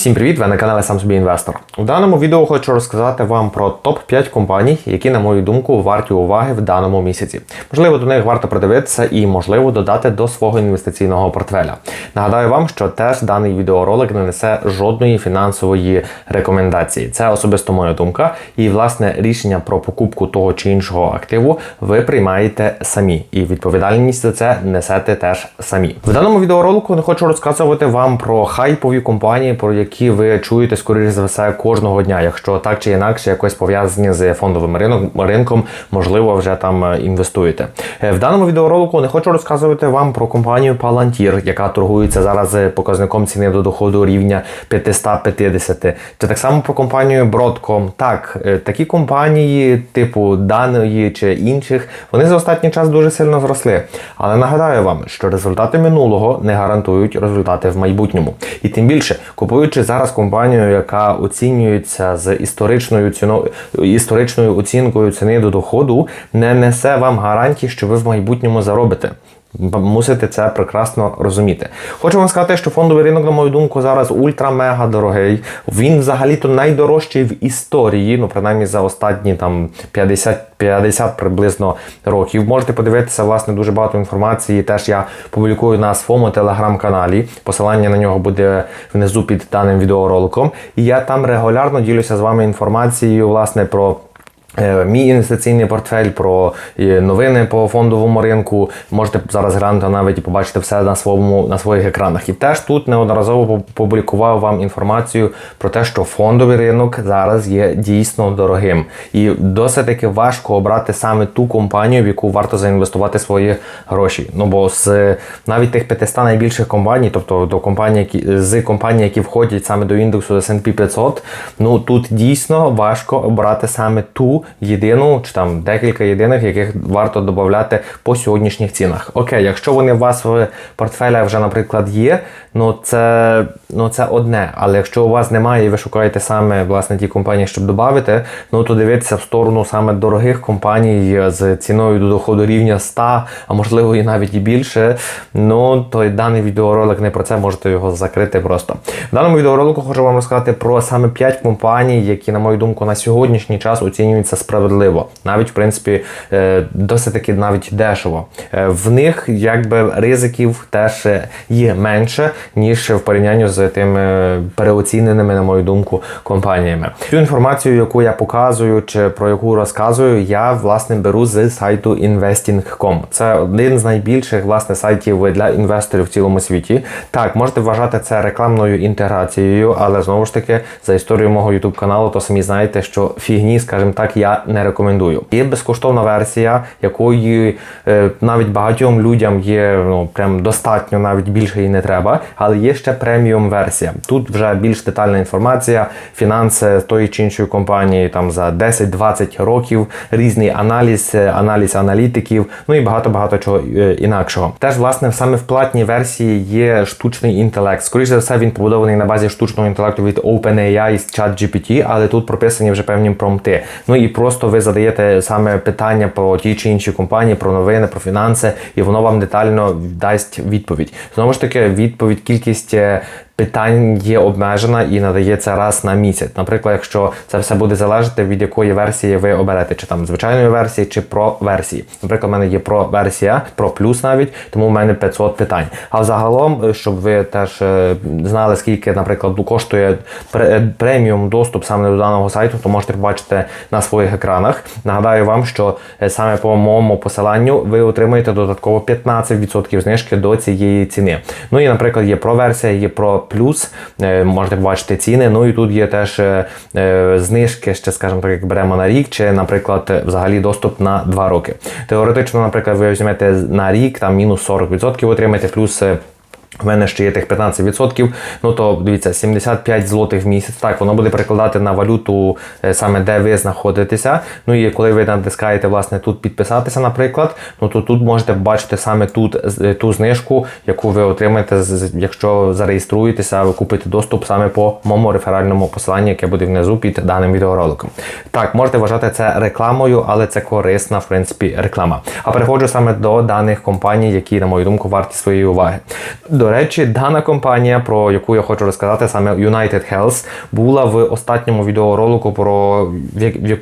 Всім привіт! Ви на каналі Сам собі інвестор. У даному відео хочу розказати вам про топ-5 компаній, які, на мою думку, варті уваги в даному місяці. Можливо, до них варто придивитися і, можливо, додати до свого інвестиційного портфеля. Нагадаю вам, що теж даний відеоролик не несе жодної фінансової рекомендації. Це особисто моя думка, і власне рішення про покупку того чи іншого активу ви приймаєте самі, і відповідальність за це несете теж самі. В даному відеоролику не хочу розказувати вам про хайпові компанії, про які ви чуєте скоріше за все кожного дня, якщо так чи інакше якось пов'язані з фондовим ринок, ринком, можливо, вже там е, інвестуєте. Е, В даному відеоролику не хочу розказувати вам про компанію Palantir, яка торгується зараз показником ціни до доходу рівня 550. Чи так само про компанію Broadcom. Так, е, такі компанії, типу даної чи інших, вони за останній час дуже сильно зросли. Але нагадаю вам, що результати минулого не гарантують результати в майбутньому. І тим більше, купуючи зараз компанію, яка оцінюється з історичною ціною, історичною оцінкою ціни до доходу, не несе вам гарантії, що ви в майбутньому заробите. Мусите це прекрасно розуміти. Хочу вам сказати, що фондовий ринок, на мою думку, зараз ультра-мега дорогий. Він взагалі-то найдорожчий в історії, ну принаймні за останні там 50 50 приблизно років. Можете подивитися власне дуже багато інформації. Теж я публікую на своєму телеграм-каналі. Посилання на нього буде внизу під даним відеороликом. І я там регулярно ділюся з вами інформацією, власне, про. Е, Мій інвестиційний портфель про е, новини по фондовому ринку можете зараз глянути навіть і побачити все на своєму на своїх екранах. І теж тут неодноразово публікував вам інформацію про те, що фондовий ринок зараз є дійсно дорогим, і досить таки важко обрати саме ту компанію, в яку варто заінвестувати свої гроші. Ну бо з навіть тих 500 найбільших компаній, тобто до компаній, які з компаній, які входять саме до індексу S&P 500, ну тут дійсно важко обрати саме ту єдину чи там декілька єдиних, яких варто додати по сьогоднішніх цінах. Окей, якщо вони у вас в портфелях вже, наприклад, є, ну це ну це одне. Але якщо у вас немає і ви шукаєте саме власне ті компанії, щоб додати, ну то дивитися в сторону саме дорогих компаній з ціною до доходу рівня 100, а можливо і навіть і більше. Ну то даний відеоролик не про це можете його закрити просто. В даному відеоролику хочу вам розказати про саме 5 компаній, які, на мою думку, на сьогоднішній час оцінюються справедливо. Навіть в принципі е, досить таки навіть дешево. Е, В них якби ризиків теж є менше, ніж в порівнянні з тими переоціненими, на мою думку, компаніями. Цю інформацію, яку я показую чи про яку розказую, я власне беру з сайту investing.com. Це один з найбільших власне сайтів для інвесторів в цілому світі. Так, можете вважати це рекламною інтеграцією, але знову ж таки за історію мого YouTube каналу, то самі знаєте, що фігні, скажімо так, я не рекомендую. Є безкоштовна версія, якої е, навіть багатьом людям є ну прям достатньо, навіть більше і не треба. Але є ще преміум версія. Тут вже більш детальна інформація, фінанси тої чи іншої компанії там за 10-20 років, різний аналіз, е, аналіз аналітиків, ну і багато багато чого е, інакшого. Теж власне саме в платній версії є штучний інтелект. Скоріше за все, він побудований на базі штучного інтелекту від OpenAI з ChatGPT, але тут прописані вже певні промпти. Ну і просто ви задаєте саме питання про ті чи інші компанії, про новини, про фінанси, і воно вам детально дасть відповідь. Знову ж таки, відповідь, кількість е, питань є обмежена і надається раз на місяць. Наприклад, якщо це все буде залежати від якої версії ви оберете, чи там звичайної версії, чи про версії. Наприклад, у мене є про версія, про плюс навіть, тому в мене 500 питань. А взагалом, щоб ви теж е, знали, скільки, наприклад, коштує преміум доступ саме до даного сайту, то можете побачити на своїх екранах. Нагадаю вам, що е, саме по моєму посиланню ви отримаєте додатково 15% знижки до цієї ціни. Ну і, наприклад, є про версія, є про плюс, е, можете побачити ціни. Ну і тут є теж е, е, знижки, ще, скажімо так, як беремо на рік, чи, наприклад, взагалі доступ на 2 роки. Теоретично, наприклад, ви візьмете на рік, там мінус 40% отримаєте, плюс. В мене ще є тих 15%, ну то дивіться, 75 злотих в місяць. Так, воно буде перекладати на валюту саме де ви знаходитеся. Ну і коли ви натискаєте власне тут підписатися, наприклад, ну то тут можете бачити саме тут ту знижку, яку ви отримаєте, якщо зареєструєтеся, ви купите доступ саме по моєму реферальному посиланні, яке буде внизу під даним відеороликом. Так, можете вважати це рекламою, але це корисна, в принципі, реклама. А переходжу саме до даних компаній, які, на мою думку, варті своєї уваги. До Речі, дана компанія, про яку я хочу розказати, саме United Health, була в останньому відеоролику, про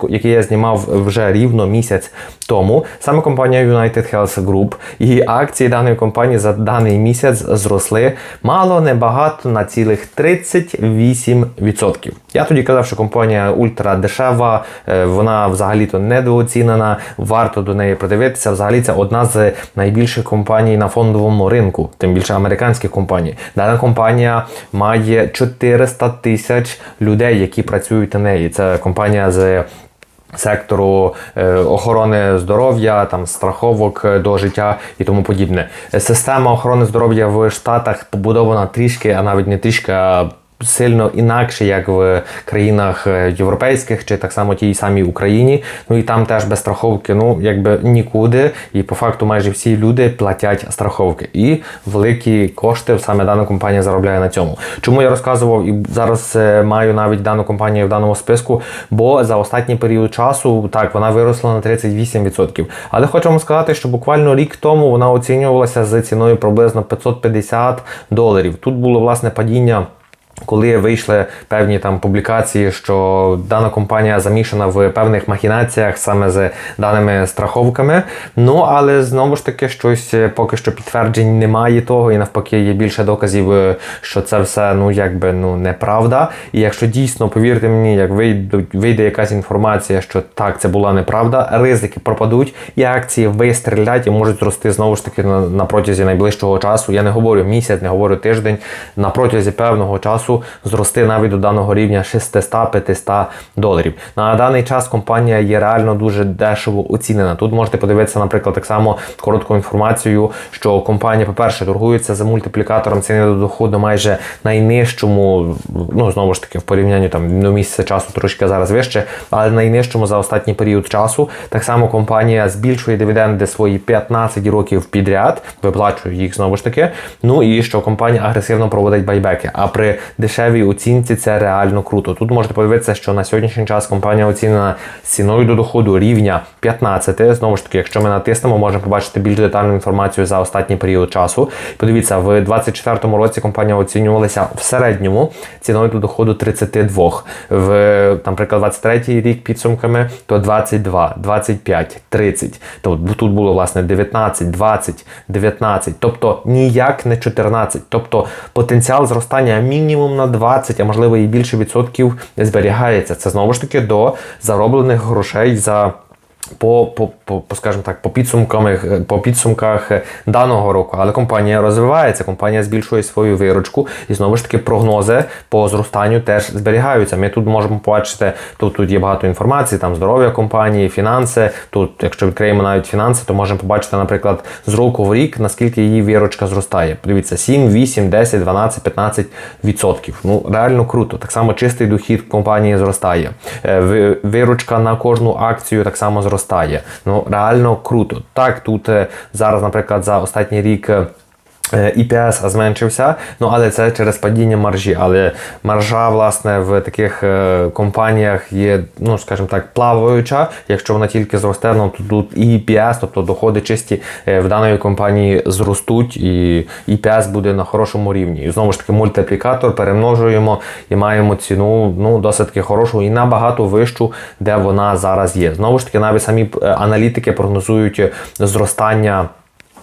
який я знімав вже рівно місяць тому. Саме компанія United Health Group і акції даної компанії за даний місяць зросли мало не багато на цілих 38%. Я тоді казав, що компанія ультра дешева, е, вона взагалі-то недооцінена, варто до неї придивитися. Взагалі це одна з найбільших компаній на фондовому ринку, тим більше американських компаній. Дана компанія має 400 тисяч людей, які працюють на неї. Це компанія з сектору е, охорони здоров'я, там страховок е, до життя і тому подібне. Система охорони здоров'я в Штатах побудована трішки, а навіть не трішки. а Сильно інакше, як в країнах е, європейських чи так само тій самій Україні. Ну і там теж без страховки, ну якби нікуди. І по факту майже всі люди платять страховки. І великі кошти саме дана компанія заробляє на цьому. Чому я розказував і зараз е, маю навіть дану компанію в даному списку? Бо за останній період часу так вона виросла на 38%. Але хочу вам сказати, що буквально рік тому вона оцінювалася з ціною приблизно 550 доларів. Тут було власне падіння. Коли вийшли певні там публікації, що дана компанія замішана в певних махінаціях саме з даними страховками. Ну але знову ж таки щось е, поки що підтверджень немає того, і навпаки є більше доказів, е, що це все ну якби ну неправда. І якщо дійсно повірте мені, як вийде, якась інформація, що так це була неправда, ризики пропадуть, і акції вистрілять і можуть зрости знову ж таки на, на протязі найближчого часу. Я не говорю місяць, не говорю тиждень. На протязі певного часу зрости навіть до даного рівня 600-500 доларів. На даний час компанія є реально дуже дешево оцінена. Тут можете подивитися, наприклад, так само коротку інформацію, що компанія, по-перше, торгується за мультиплікатором ціни до доходу майже найнижчому, ну знову ж таки, в порівнянні там до місяця часу трошки зараз вище, але найнижчому за останній період часу. Так само компанія збільшує дивіденди свої 15 років підряд, виплачує їх знову ж таки. Ну і що компанія агресивно проводить байбеки. А при дешевій оцінці це реально круто. Тут можете подивитися, що на сьогоднішній час компанія оцінена ціною до доходу рівня 15. Знову ж таки, якщо ми натиснемо, можемо побачити більш детальну інформацію за останній період часу. Подивіться, в 2024 році компанія оцінювалася в середньому ціною до доходу 32. В, наприклад, 23 рік підсумками то 22, 25, 30. Тобто тут було власне 19, 20, 19. Тобто ніяк не 14. Тобто потенціал зростання мінімум на 20, а можливо і більше відсотків зберігається. Це знову ж таки до зароблених грошей за. По, по, по, по, скажімо так, по підсумкам, по підсумках даного року, але компанія розвивається, компанія збільшує свою виручку, і знову ж таки прогнози по зростанню теж зберігаються. Ми тут можемо побачити, тут тут є багато інформації, там здоров'я компанії, фінанси. Тут, якщо відкриємо навіть фінанси, то можемо побачити, наприклад, з року в рік, наскільки її виручка зростає. Подивіться, 7, 8, 10, 12, 15 відсотків. Ну реально круто. Так само чистий дохід компанії зростає. Е, Виручка на кожну акцію так само зростає. Ну реально круто. Так, тут е, зараз, наприклад, за останній рік. Е, е, EPS зменшився, ну але це через падіння маржі. Але маржа, власне, в таких е, компаніях є, ну скажімо так, плаваюча. Якщо вона тільки зросте, ну то тут і EPS, тобто доходи чисті е, в даної компанії зростуть, і EPS буде на хорошому рівні. І знову ж таки, мультиплікатор перемножуємо і маємо ціну ну досить таки хорошу і набагато вищу, де вона зараз є. Знову ж таки, навіть самі аналітики прогнозують зростання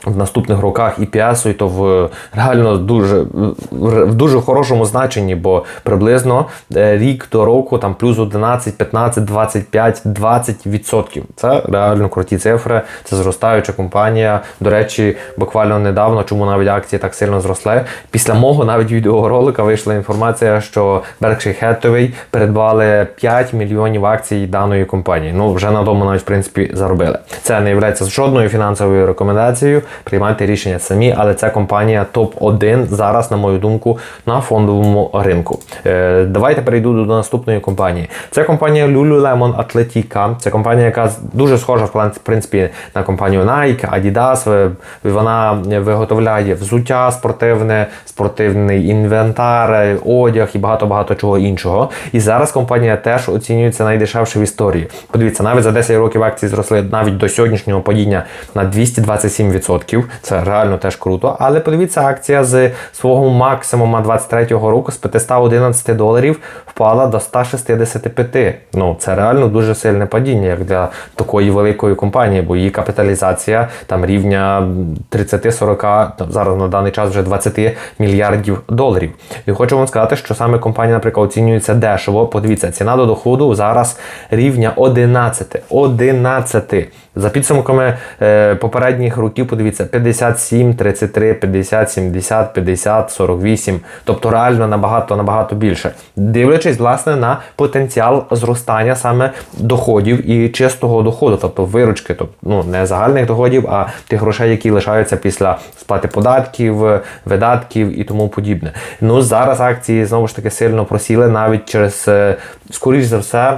в наступних роках і піасу, і то в реально дуже в дуже хорошому значенні, бо приблизно е, рік до року там плюс 11, 15, 25, 20 відсотків. Це реально круті цифри. Це зростаюча компанія. До речі, буквально недавно, чому навіть акції так сильно зросли. Після мого навіть відеоролика вийшла інформація, що Berkshire Hathaway передбали 5 мільйонів акцій даної компанії. Ну вже на тому навіть в принципі заробили. Це не є жодною фінансовою рекомендацією. Приймайте рішення самі, але це компанія топ-1 зараз, на мою думку, на фондовому ринку. Е, давайте перейду до наступної компанії. Це компанія Lululemon Athletica. Це компанія, яка дуже схожа в принципі на компанію Nike, Adidas. Вона виготовляє взуття спортивне, спортивний інвентар, одяг і багато-багато чого іншого. І зараз компанія теж оцінюється найдешевше в історії. Подивіться, навіть за 10 років акції зросли навіть до сьогоднішнього падіння на 227%. 5%. Це реально теж круто. Але подивіться, акція з свого максимума 23-го року з 511 доларів впала до 165. Ну це реально дуже сильне падіння, як для такої великої компанії, бо її капіталізація там рівня 30-40, зараз на даний час вже 20 мільярдів доларів. І хочу вам сказати, що саме компанія, наприклад, оцінюється дешево. Подивіться, ціна до доходу зараз рівня 11. 11. За підсумками е, попередніх років, подивіться, 57, 33, 50, 70, 50, 48. Тобто реально набагато набагато більше. Дивлячись, власне, на потенціал зростання саме доходів і чистого доходу, тобто виручки, тобто ну не загальних доходів, а тих грошей, які лишаються після сплати податків, видатків і тому подібне. Ну зараз акції знову ж таки сильно просіли навіть через, е, скоріш за все.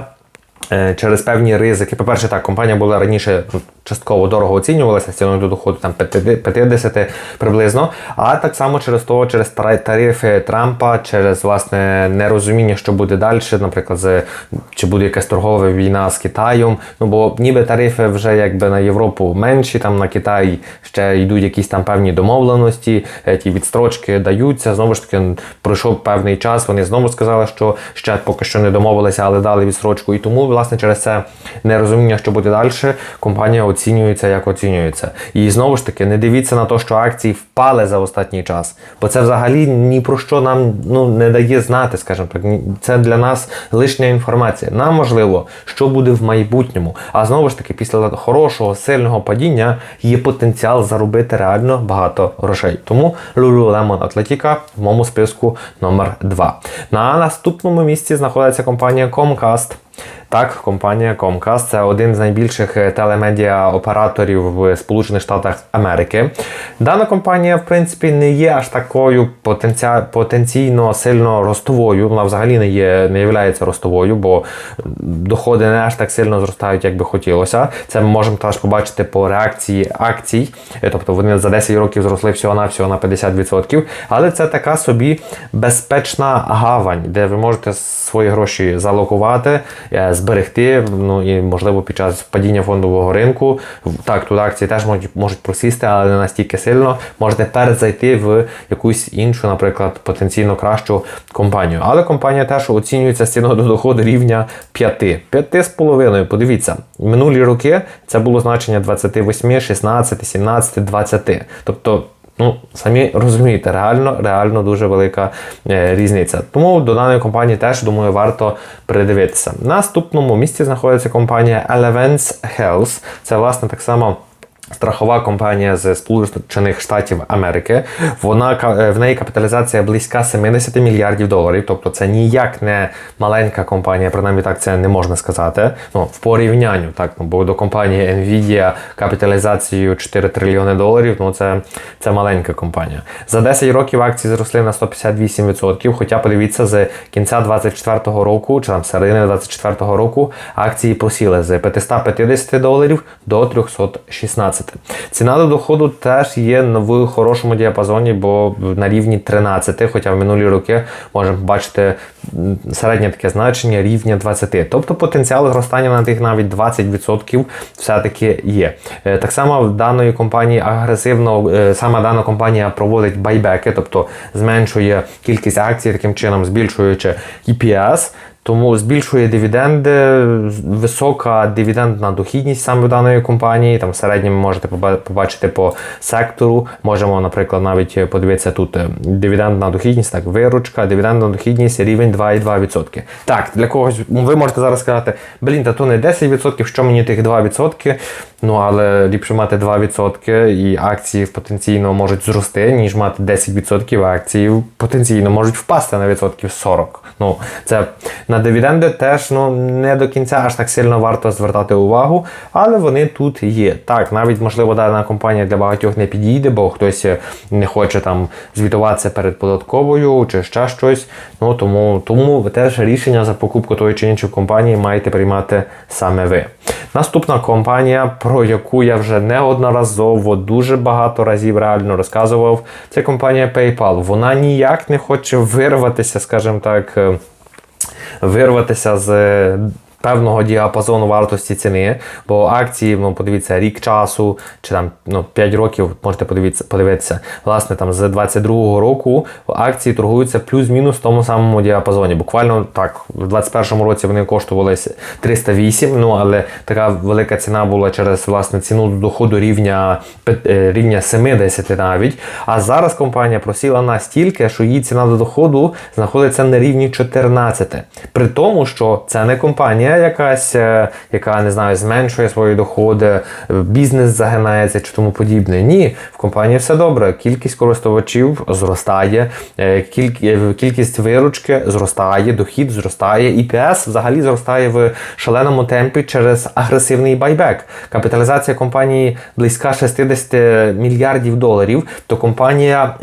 Е, Через певні ризики. По-перше, так, компанія була раніше ну, частково дорого оцінювалася з ціною до доходу там 50 приблизно. А так само через того, через тарифи Трампа, через власне нерозуміння, що буде далі, наприклад, з, чи буде якась торгова війна з Китаєм. Ну бо ніби тарифи вже якби на Європу менші, там на Китай ще йдуть якісь там певні домовленості, е, ті відстрочки даються. Знову ж таки, пройшов певний час. Вони знову сказали, що ще поки що не домовилися, але дали відстрочку. І тому, власне, через це нерозуміння, що буде далі, компанія оцінюється, як оцінюється. І знову ж таки, не дивіться на те, що акції впали за останній час, бо це взагалі ні про що нам ну, не дає знати, скажімо так. Це для нас лишня інформація. Нам важливо, що буде в майбутньому. А знову ж таки, після хорошого, сильного падіння є потенціал заробити реально багато грошей. Тому Lululemon Athletica в моєму списку номер 2. На наступному місці знаходиться компанія Comcast. Так, компанія Comcast це один з найбільших е, телемедіа операторів в Сполучених Штатах Америки. Дана компанія, в принципі, не є аж такою потенційно сильно ростовою. Вона взагалі не є, не є ростовою, бо доходи не аж так сильно зростають, як би хотілося. Це ми можемо теж побачити по реакції акцій. Е, Тобто вони за 10 років зросли всього на всього на 50%. Але це така собі безпечна гавань, де ви можете свої гроші залокувати, е, зберегти. Ну і можливо під час падіння фондового ринку. Так, тут акції теж можуть, можуть просісти, але не настільки сильно. Можете перезайти в якусь іншу, наприклад, потенційно кращу компанію. Але компанія теж оцінюється з ціною до доходу рівня 5. 5,5. Подивіться, минулі роки це було значення 28, 16, 17, 20. Тобто. Ну, самі розумієте, реально, реально дуже велика е, різниця. Тому до даної компанії теж думаю варто придивитися. На наступному місці знаходиться компанія Elevance Health. Це власне так само. Страхова компанія з Сполучених Штатів Америки. Вона е, в неї капіталізація близька 70 мільярдів доларів. Тобто це ніяк не маленька компанія, принаймні так це не можна сказати. Ну в порівнянню, так ну, бо до компанії Nvidia капіталізацією 4 трильйони доларів. Ну це, це маленька компанія. За 10 років акції зросли на 158%. Хоча подивіться, з кінця 24-го року, чи там середини 24-го року, акції просіли з 550 доларів до 316. Ціна до доходу теж є в хорошому діапазоні, бо на рівні 13, хоча в минулі роки можемо бачити середнє таке значення рівня 20. Тобто потенціал зростання на тих навіть 20% все-таки є. Е, Так само в даної компанії агресивно, е, саме дана компанія проводить байбеки, тобто зменшує кількість акцій, таким чином збільшуючи EPS. Тому збільшує дивіденди, висока дивідендна дохідність саме в даної компанії. Там в середньому можете побачити по сектору. Можемо, наприклад, навіть подивитися тут е, дивідендна дохідність, так, виручка, дивідендна дохідність рівень 2,2%. Так, для когось ви можете зараз сказати, блін, та то не 10%, що мені тих 2%. Ну але ліпше мати 2% і акції потенційно можуть зрости, ніж мати 10%, а акції потенційно можуть впасти на відсотків 40. Ну, це на дивіденди теж ну, не до кінця аж так сильно варто звертати увагу, але вони тут є. Так, навіть можливо дана компанія для багатьох не підійде, бо хтось не хоче там звітуватися перед податковою чи ще щось. Ну тому, тому теж рішення за покупку тої чи іншої компанії маєте приймати саме ви. Наступна компанія, про яку я вже неодноразово дуже багато разів реально розказував, це компанія PayPal. Вона ніяк не хоче вирватися, скажімо так. Вирватися з певного діапазону вартості ціни, бо акції, ну подивіться, рік часу чи там ну, 5 років, можете подивитися, подивитися. Власне, там з 22-го року акції торгуються плюс-мінус в тому самому діапазоні. Буквально так, в 21-му році вони коштували 308, ну але така велика ціна була через власне ціну доходу рівня е, рівня 70 навіть. А зараз компанія просіла настільки, що її ціна до доходу знаходиться на рівні 14. При тому, що це не компанія якась, е, яка не знаю, зменшує свої доходи, е, бізнес загинається чи тому подібне. Ні, в компанії все добре. Кількість користувачів зростає, е, кіль- кількість виручки зростає, дохід зростає, ІПС взагалі зростає в шаленому темпі через агресивний байбек. Капіталізація компанії близька 60 мільярдів доларів. То компанія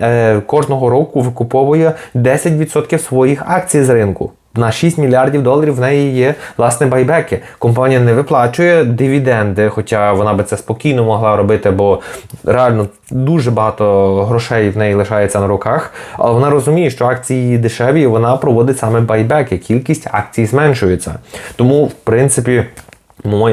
кожного року викуповує 10% своїх акцій з ринку. На 6 мільярдів доларів в неї є власне байбеки. Компанія не виплачує дивіденди, хоча вона би це спокійно могла робити, бо реально дуже багато грошей в неї лишається на руках. Але вона розуміє, що акції дешеві, і вона проводить саме байбеки. Кількість акцій зменшується. Тому, в принципі.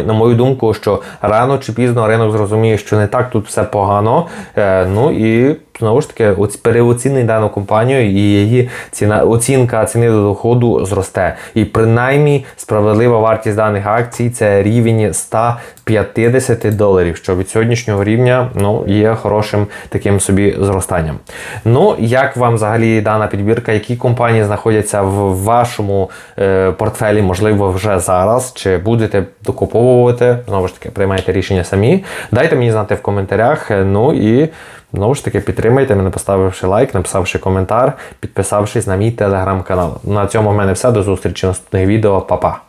На мою думку, що рано чи пізно ринок зрозуміє, що не так тут все погано. Е, ну і знову ж таки, оць переоцінить дану компанію, і її ціна оцінка ціни до доходу зросте. І принаймні справедлива вартість даних акцій це рівень 150 доларів, що від сьогоднішнього рівня ну, є хорошим таким собі зростанням. Ну, як вам взагалі дана підбірка? Які компанії знаходяться в вашому е, портфелі, можливо, вже зараз, чи будете докуповувати? Знову ж таки, приймайте рішення самі. Дайте мені знати в коментарях. Е, Ну і знову ж таки підтримайте мене, поставивши лайк, написавши коментар, підписавшись на мій телеграм-канал. На цьому в мене все. До зустрічі в наступних відео. Па-па!